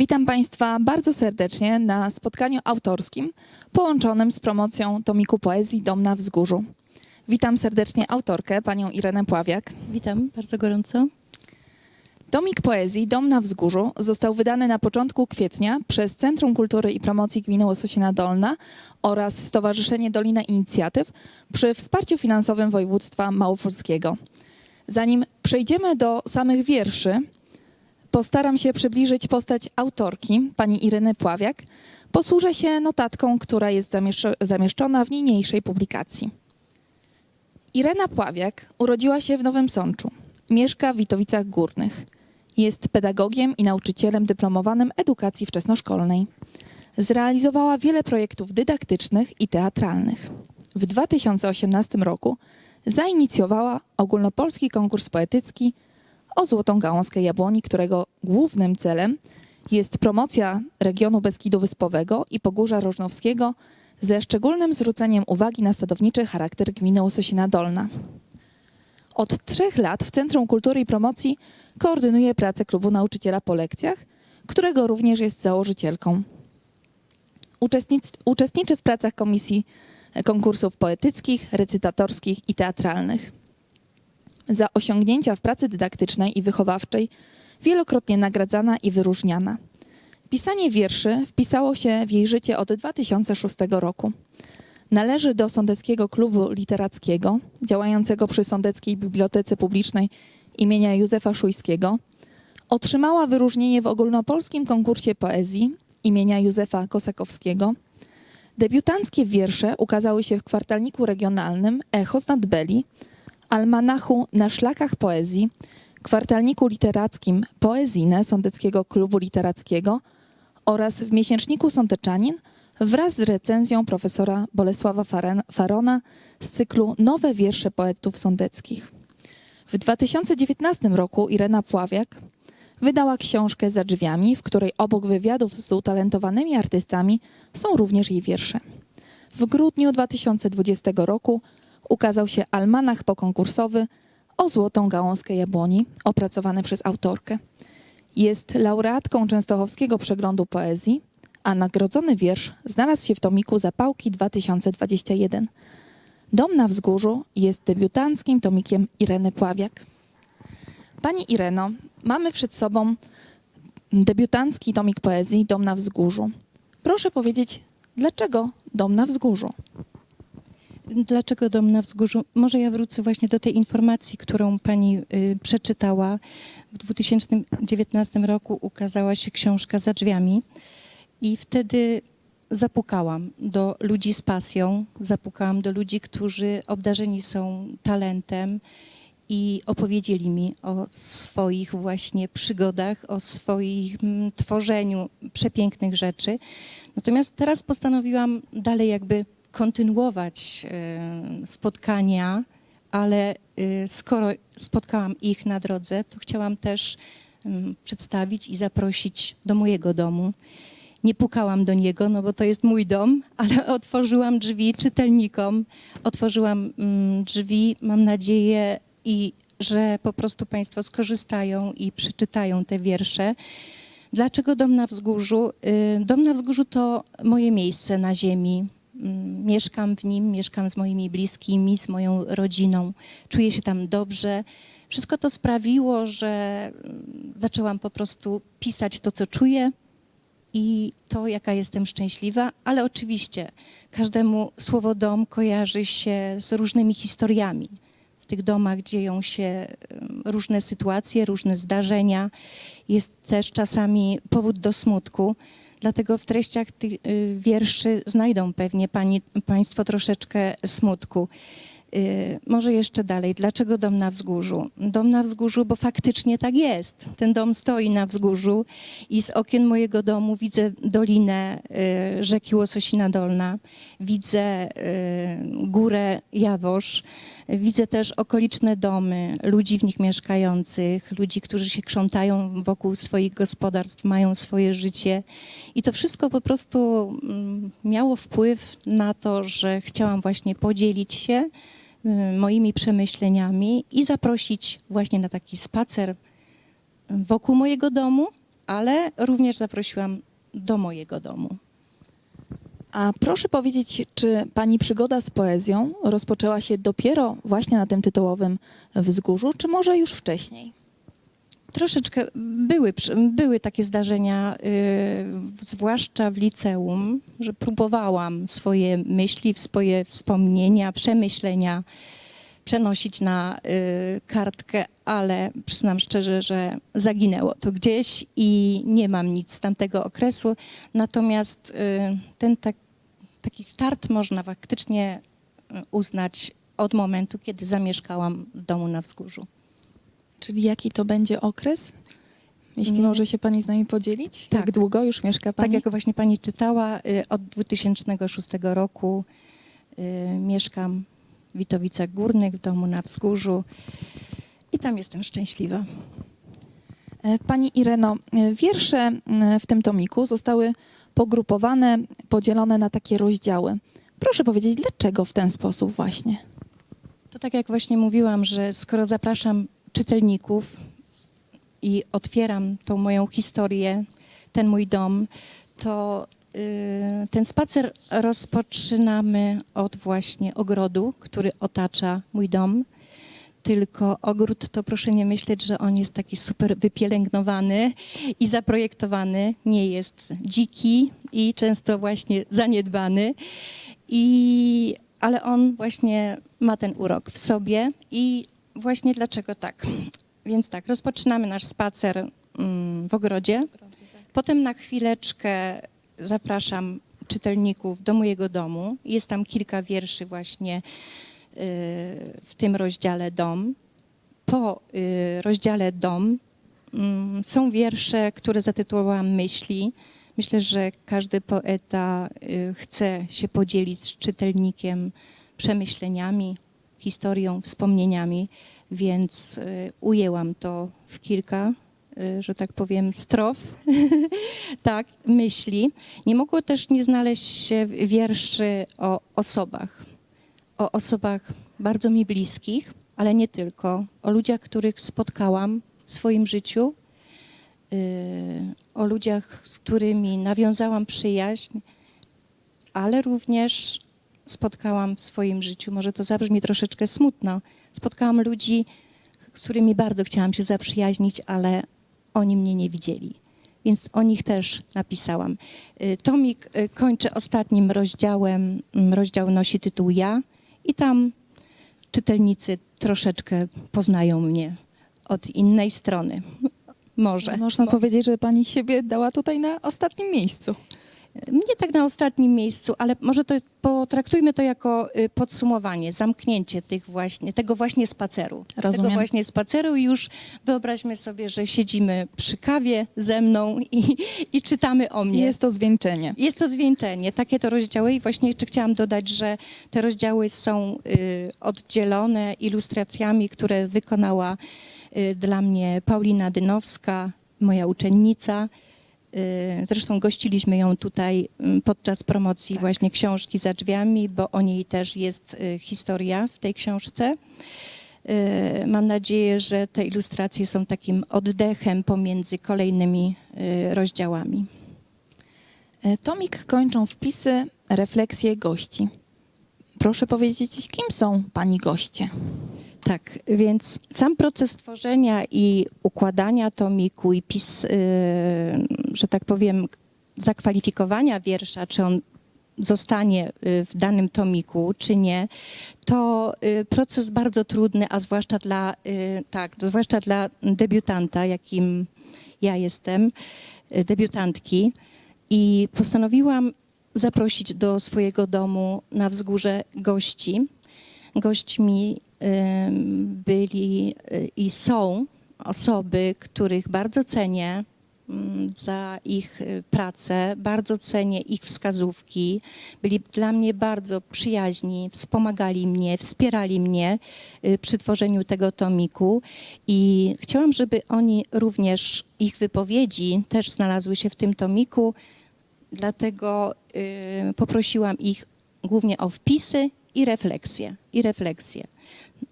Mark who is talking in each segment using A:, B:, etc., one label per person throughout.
A: Witam Państwa bardzo serdecznie na spotkaniu autorskim połączonym z promocją tomiku poezji Dom na Wzgórzu. Witam serdecznie autorkę, panią Irenę Pławiak.
B: Witam bardzo gorąco.
A: Tomik poezji Dom na Wzgórzu został wydany na początku kwietnia przez Centrum Kultury i Promocji Gminy Łososina Dolna oraz Stowarzyszenie Dolina Inicjatyw przy wsparciu finansowym województwa małopolskiego. Zanim przejdziemy do samych wierszy, postaram się przybliżyć postać autorki, pani Ireny Pławiak. Posłużę się notatką, która jest zamieszczo- zamieszczona w niniejszej publikacji. Irena Pławiak urodziła się w Nowym Sączu. Mieszka w Witowicach Górnych. Jest pedagogiem i nauczycielem dyplomowanym edukacji wczesnoszkolnej. Zrealizowała wiele projektów dydaktycznych i teatralnych. W 2018 roku zainicjowała ogólnopolski konkurs poetycki o Złotą Gałązkę Jabłoni, którego głównym celem jest promocja regionu Beskidu Wyspowego i Pogórza Rożnowskiego ze szczególnym zwróceniem uwagi na sadowniczy charakter gminy Łososina Dolna. Od trzech lat w Centrum Kultury i Promocji koordynuje pracę klubu nauczyciela po lekcjach, którego również jest założycielką. Uczestnic- uczestniczy w pracach komisji konkursów poetyckich, recytatorskich i teatralnych. Za osiągnięcia w pracy dydaktycznej i wychowawczej wielokrotnie nagradzana i wyróżniana. Pisanie wierszy wpisało się w jej życie od 2006 roku. Należy do Sądeckiego Klubu Literackiego, działającego przy Sądeckiej Bibliotece Publicznej imienia Józefa Szujskiego. Otrzymała wyróżnienie w ogólnopolskim konkursie poezji imienia Józefa Kosakowskiego. Debiutanckie wiersze ukazały się w kwartalniku regionalnym Echo z Nadbeli, almanachu Na szlakach poezji, kwartalniku literackim Poezine Sądeckiego Klubu Literackiego oraz w miesięczniku Sądeczanin wraz z recenzją profesora Bolesława Farona z cyklu Nowe wiersze poetów sądeckich. W 2019 roku Irena Pławiak wydała książkę Za drzwiami, w której obok wywiadów z utalentowanymi artystami są również jej wiersze. W grudniu 2020 roku ukazał się almanach pokonkursowy o Złotą Gałązkę Jabłoni, opracowany przez autorkę. Jest laureatką Częstochowskiego Przeglądu Poezji, a nagrodzony wiersz znalazł się w tomiku Zapałki 2021. Dom na Wzgórzu jest debiutanckim tomikiem Ireny Pławiak. Pani Ireno, mamy przed sobą debiutancki tomik poezji Dom na Wzgórzu. Proszę powiedzieć, dlaczego Dom na Wzgórzu?
B: Dlaczego dom na wzgórzu? Może ja wrócę właśnie do tej informacji, którą pani y, przeczytała. W 2019 roku ukazała się książka Za drzwiami i wtedy zapukałam do ludzi z pasją, zapukałam do ludzi, którzy obdarzeni są talentem i opowiedzieli mi o swoich właśnie przygodach, o swoim mm, tworzeniu przepięknych rzeczy. Natomiast teraz postanowiłam dalej jakby kontynuować e, spotkania, ale e, skoro spotkałam ich na drodze, to chciałam też mm, przedstawić i zaprosić do mojego domu. Nie pukałam do niego, no bo to jest mój dom, ale otworzyłam drzwi czytelnikom, otworzyłam mm, drzwi, mam nadzieję, i że po prostu Państwo skorzystają i przeczytają te wiersze. Dlaczego Dom na Wzgórzu? Y, Dom na Wzgórzu to moje miejsce na ziemi. Mm, Mieszkam w nim, mieszkam z moimi bliskimi, z moją rodziną. Czuję się tam dobrze. Wszystko to sprawiło, że mm, zaczęłam po prostu pisać to, co czuję i to, jaka jestem szczęśliwa, ale oczywiście każdemu słowo dom kojarzy się z różnymi historiami. W tych domach dzieją się em, różne sytuacje, różne zdarzenia. Jest też czasami powód do smutku. Dlatego w treściach tych y, wierszy znajdą pewnie pani, Państwo troszeczkę smutku. Y, Może jeszcze dalej. Dlaczego dom na wzgórzu? Dom na wzgórzu, bo faktycznie tak jest. Ten dom stoi na wzgórzu i z okien mojego domu widzę dolinę y, rzeki Łososina Dolna, widzę górę Jawosz, widzę też okoliczne domy, ludzi w nich mieszkających, ludzi, którzy się krzątają wokół swoich gospodarstw, mają swoje życie. I to wszystko po prostu mm, miało wpływ na to, że chciałam właśnie podzielić się y, moimi przemyśleniami i zaprosić właśnie na taki spacer wokół mojego domu, ale również zaprosiłam do mojego domu.
A: A proszę powiedzieć, czy pani przygoda z poezją rozpoczęła się dopiero właśnie na tym tytułowym wzgórzu, czy może już wcześniej?
B: Troszeczkę były, były takie zdarzenia, y, zwłaszcza w liceum, że próbowałam swoje myśli, swoje wspomnienia, przemyślenia przenosić na y, kartkę, ale przyznam szczerze, że zaginęło to gdzieś i nie mam nic z tamtego okresu. Natomiast y, ten tak, taki start można faktycznie y, uznać od momentu, kiedy zamieszkałam w domu na wzgórzu.
A: Czyli jaki to będzie okres? Jeśli
B: Mm.
A: może się pani z nami podzielić?
B: Tak.
A: Jak długo już mieszka pani?
B: Tak jak właśnie pani czytała, od 2006 roku mieszkam Witowicach Górnych, w domu na Wzgórzu i tam jestem szczęśliwa.
A: E, Pani Ireno, e, wiersze w tym tomiku zostały pogrupowane, podzielone na takie rozdziały. Proszę powiedzieć, dlaczego w ten sposób właśnie?
B: To tak jak właśnie mówiłam, że skoro zapraszam czytelników i otwieram tą moją historię, ten mój dom, to ten spacer rozpoczynamy od właśnie ogrodu, który otacza mój dom. Tylko ogród to proszę nie myśleć, że on jest taki super wypielęgnowany i zaprojektowany. Nie jest dziki i często właśnie zaniedbany. I, ale on właśnie ma ten urok w sobie i właśnie dlaczego tak. Więc tak, rozpoczynamy nasz spacer mm, w ogrodzie. Potem na chwileczkę zapraszam czytelników do mojego domu. Jest tam kilka wierszy właśnie y, w tym rozdziale dom. Po y, rozdziale dom mm, są wiersze, które zatytułowałam Myśli. Myślę, że każdy poeta y, chce się podzielić z czytelnikiem przemyśleniami, historią, wspomnieniami, więc ujęłam to w kilka, że tak powiem, strof, tak, myśli. Nie mogło też nie znaleźć się wierszy o osobach, o osobach bardzo mi bliskich, ale nie tylko, o ludziach, których spotkałam w swoim życiu, y, o ludziach, z którymi nawiązałam przyjaźń, ale również spotkałam w swoim życiu, może to zabrzmi troszeczkę smutno, spotkałam ludzi, z którymi bardzo chciałam się zaprzyjaźnić, ale oni mnie nie widzieli. Więc o nich też napisałam. Y, Tomik y, kończy ostatnim rozdziałem. Mm, Rozdział nosi tytuł Ja i tam czytelnicy troszeczkę poznają mnie od innej strony. Może.
A: Można powiedzieć, że pani siebie dała tutaj na ostatnim miejscu.
B: Nie tak na ostatnim miejscu, ale może to potraktujmy to jako y, podsumowanie, zamknięcie tych właśnie, tego właśnie spaceru.
A: Rozumiem.
B: Tego właśnie spaceru i już wyobraźmy sobie, że siedzimy przy kawie ze mną i, i czytamy o mnie.
A: Jest to zwieńczenie.
B: Jest to zwieńczenie, takie to rozdziały i właśnie jeszcze chciałam dodać, że te rozdziały są y, oddzielone ilustracjami, które wykonała y, dla mnie Paulina Dynowska, moja uczennica. Y, Zresztą gościliśmy ją tutaj mm, podczas promocji właśnie książki za drzwiami, bo o niej też jest y, historia w tej książce. Y, Mam nadzieję, że te ilustracje są takim oddechem pomiędzy kolejnymi rozdziałami.
A: E, Tomik kończą wpisy, refleksje gości. Proszę powiedzieć, kim są pani goście?
B: Tak, więc sam proces tworzenia i układania tomiku i pis, yy, że tak powiem, zakwalifikowania wiersza, czy on zostanie y, w danym tomiku, czy nie, to y, proces bardzo trudny, a zwłaszcza dla, y, tak, zwłaszcza dla debiutanta, jakim ja jestem, debiutantki. I postanowiłam zaprosić do swojego domu na wzgórze gości. Gośćmi byli y, i są osoby, których bardzo cenię za ich y, pracę, bardzo cenię ich wskazówki. Byli dla mnie bardzo przyjaźni, wspomagali mnie, wspierali mnie y, przy tworzeniu tego tomiku i chciałam, żeby oni również, ich wypowiedzi też znalazły się w tym tomiku, dlatego poprosiłam ich głównie o wpisy i refleksje. I refleksje.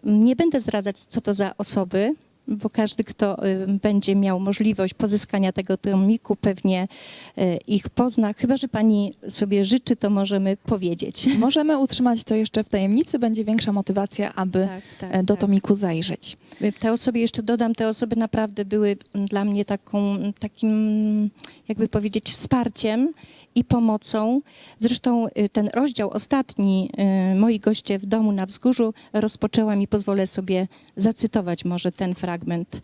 B: Nie będę zdradzać, co to za osoby, bo każdy, kto y, będzie miał możliwość pozyskania tego tomiku, pewnie y, ich pozna. Chyba, że pani sobie życzy, to możemy powiedzieć.
A: Możemy utrzymać to jeszcze w tajemnicy, będzie większa motywacja, aby
B: Tak,
A: e, do tomiku zajrzeć.
B: Te osoby, jeszcze dodam, te osoby naprawdę były dla mnie taką, takim, jakby powiedzieć, wsparciem i pomocą. Zresztą y, ten rozdział ostatni, y, moi goście w domu na wzgórzu, rozpoczęłam i pozwolę sobie zacytować może ten fragment.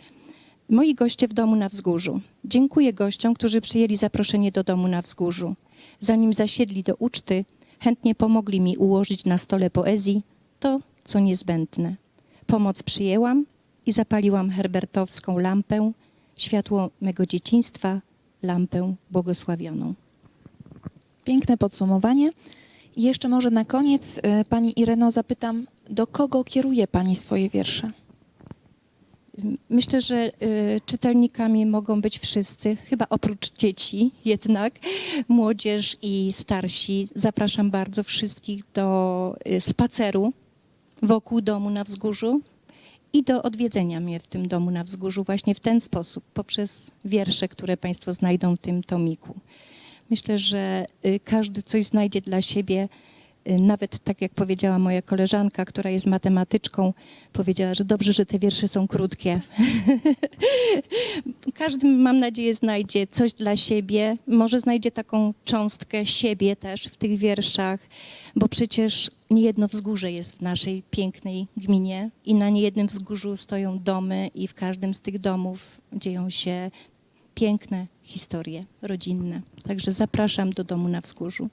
B: Moi goście w domu na wzgórzu. Dziękuję gościom, którzy przyjęli zaproszenie do domu na wzgórzu. Zanim zasiedli do uczty, chętnie pomogli mi ułożyć na stole poezji to, co niezbędne. Pomoc przyjęłam i zapaliłam herbertowską lampę, światło mego dzieciństwa, lampę błogosławioną.
A: Piękne podsumowanie. I jeszcze może na koniec, e, Pani Ireno, zapytam, do kogo kieruje Pani swoje wiersze?
B: Myślę, że y, czytelnikami mogą być wszyscy, chyba oprócz dzieci jednak, młodzież i starsi. Zapraszam bardzo wszystkich do y, spaceru wokół domu na wzgórzu i do odwiedzenia mnie w tym domu na wzgórzu właśnie w ten sposób, poprzez wiersze, które Państwo znajdą w tym tomiku. Myślę, że y, każdy coś znajdzie dla siebie. Y, Nawet tak jak powiedziała moja koleżanka, która jest matematyczką, powiedziała, że dobrze, że te wiersze są krótkie. Każdy, mam nadzieję, znajdzie coś dla siebie. Może znajdzie taką cząstkę siebie też w tych wierszach, bo przecież niejedno wzgórze jest w naszej pięknej gminie i na niejednym wzgórzu stoją domy i w każdym z tych domów dzieją się piękne historie rodzinne. Także zapraszam do domu na wzgórzu.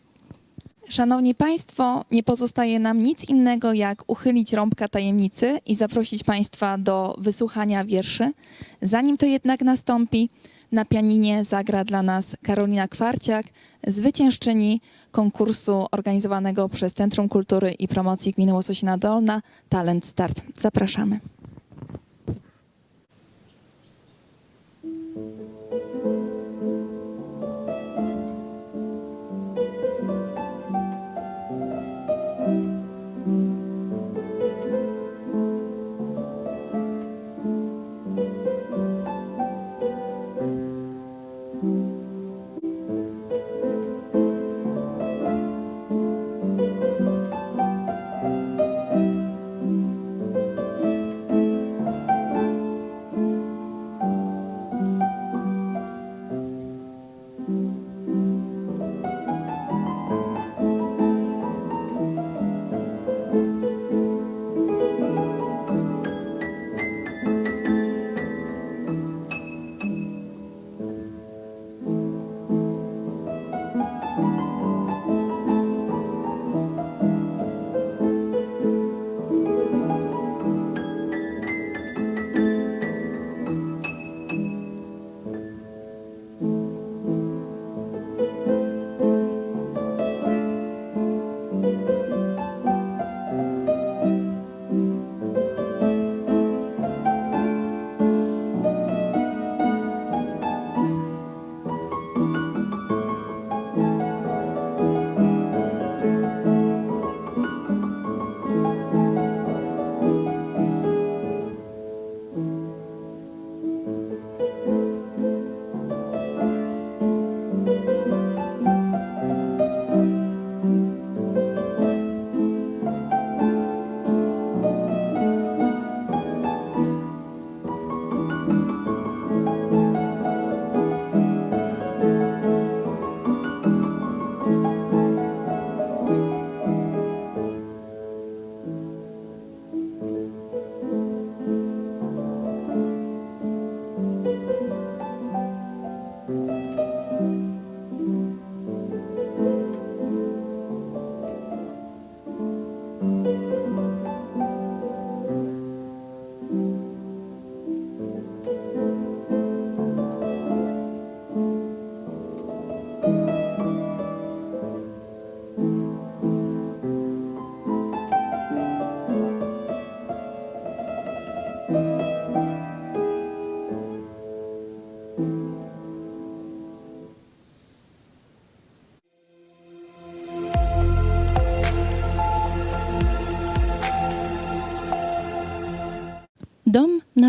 A: Szanowni Państwo, nie pozostaje nam nic innego, jak uchylić rąbka tajemnicy i zaprosić Państwa do wysłuchania wierszy. Zanim to jednak nastąpi, na pianinie zagra dla nas Karolina Kwarciak, zwyciężczyni konkursu organizowanego przez Centrum Kultury i Promocji Gminy Łososina Dolna Talent Start. Zapraszamy.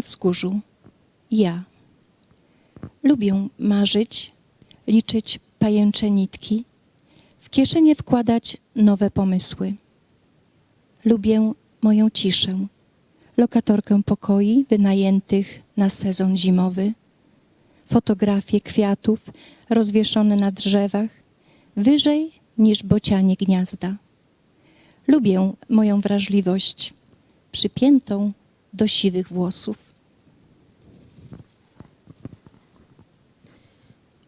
B: Na wzgórzu. ja. Lubię marzyć, liczyć pajęcze nitki, w kieszenie wkładać nowe pomysły. Lubię moją ciszę, lokatorkę pokoi wynajętych na sezon zimowy, fotografie kwiatów rozwieszone na drzewach, wyżej niż bocianie gniazda. Lubię moją wrażliwość, przypiętą do siwych włosów.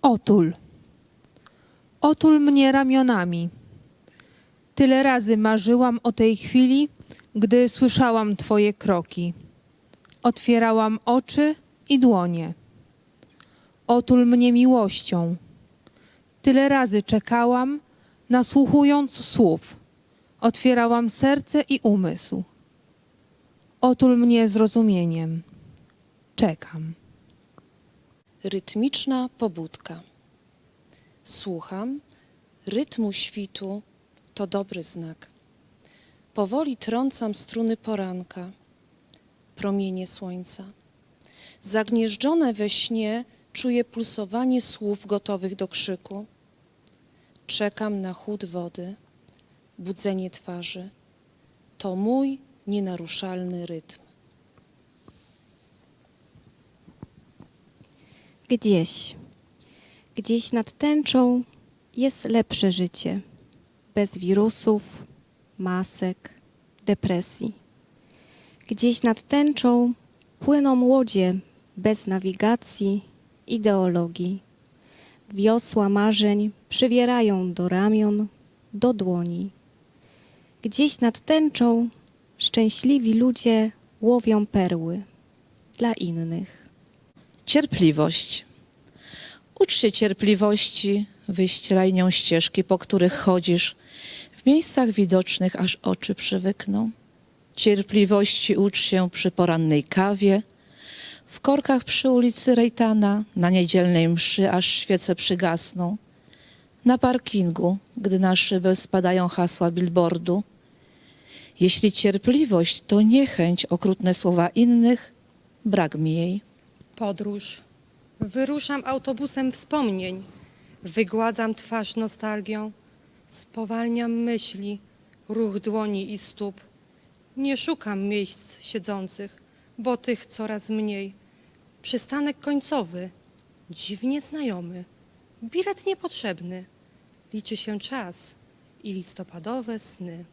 C: Otul. Otul mnie ramionami. Tyle razy marzyłam o tej chwili, gdy słyszałam Twoje kroki. Otwierałam oczy i dłonie. Otul mnie miłością. Tyle razy czekałam, nasłuchując słów. Otwierałam serce i umysł. Otul mnie zrozumieniem. Czekam.
D: Rytmiczna pobudka. Słucham, rytmu świtu to dobry znak. Powoli trącam struny poranka, promienie słońca. Zagnieżdżone we śnie czuję pulsowanie słów gotowych do krzyku. Czekam na chód wody, budzenie twarzy. To mój nienaruszalny rytm.
E: Gdzieś, gdzieś nad tęczą jest lepsze życie, bez wirusów, masek, depresji. Gdzieś nad tęczą płyną łodzie bez nawigacji, ideologii. Wiosła marzeń przywierają do ramion, do dłoni. Gdzieś nad tęczą szczęśliwi ludzie łowią perły dla innych.
F: Cierpliwość. Ucz się cierpliwości, wyścielaj nią ścieżki, po których chodzisz, w miejscach widocznych, aż oczy przywykną. Cierpliwości ucz się przy porannej kawie, w korkach przy ulicy Rejtana, na niedzielnej mszy, aż świece przygasną, na parkingu, gdy na szybę spadają hasła billboardu. Jeśli cierpliwość to niechęć, okrutne słowa innych, brak mi jej.
G: Podróż. Wyruszam autobusem wspomnień. Wygładzam twarz nostalgią. Spowalniam myśli, ruch dłoni i stóp. Nie szukam miejsc siedzących, bo tych coraz mniej. Przystanek końcowy, dziwnie znajomy. Bilet niepotrzebny. Liczy się czas i listopadowe sny.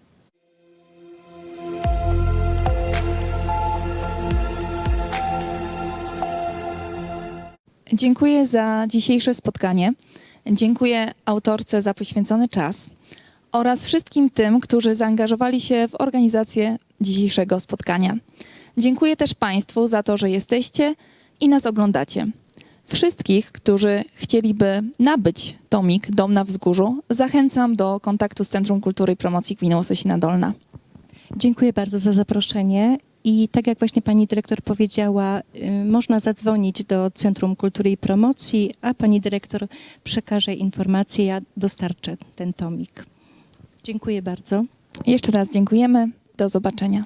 A: Dziękuję za dzisiejsze spotkanie. Dziękuję autorce za poświęcony czas oraz wszystkim tym, którzy zaangażowali się w organizację dzisiejszego spotkania. Dziękuję też Państwu za to, że jesteście i nas oglądacie. Wszystkich, którzy chcieliby nabyć tomik Dom na Wzgórzu, zachęcam do kontaktu z Centrum Kultury i Promocji Gminy Łososina Dolna.
B: Dziękuję bardzo za zaproszenie. I tak jak właśnie pani dyrektor powiedziała, y, można zadzwonić do Centrum Kultury i Promocji, a pani dyrektor przekaże informacje, ja dostarczę ten tomik. Dziękuję bardzo.
A: Jeszcze raz dziękujemy. Do zobaczenia.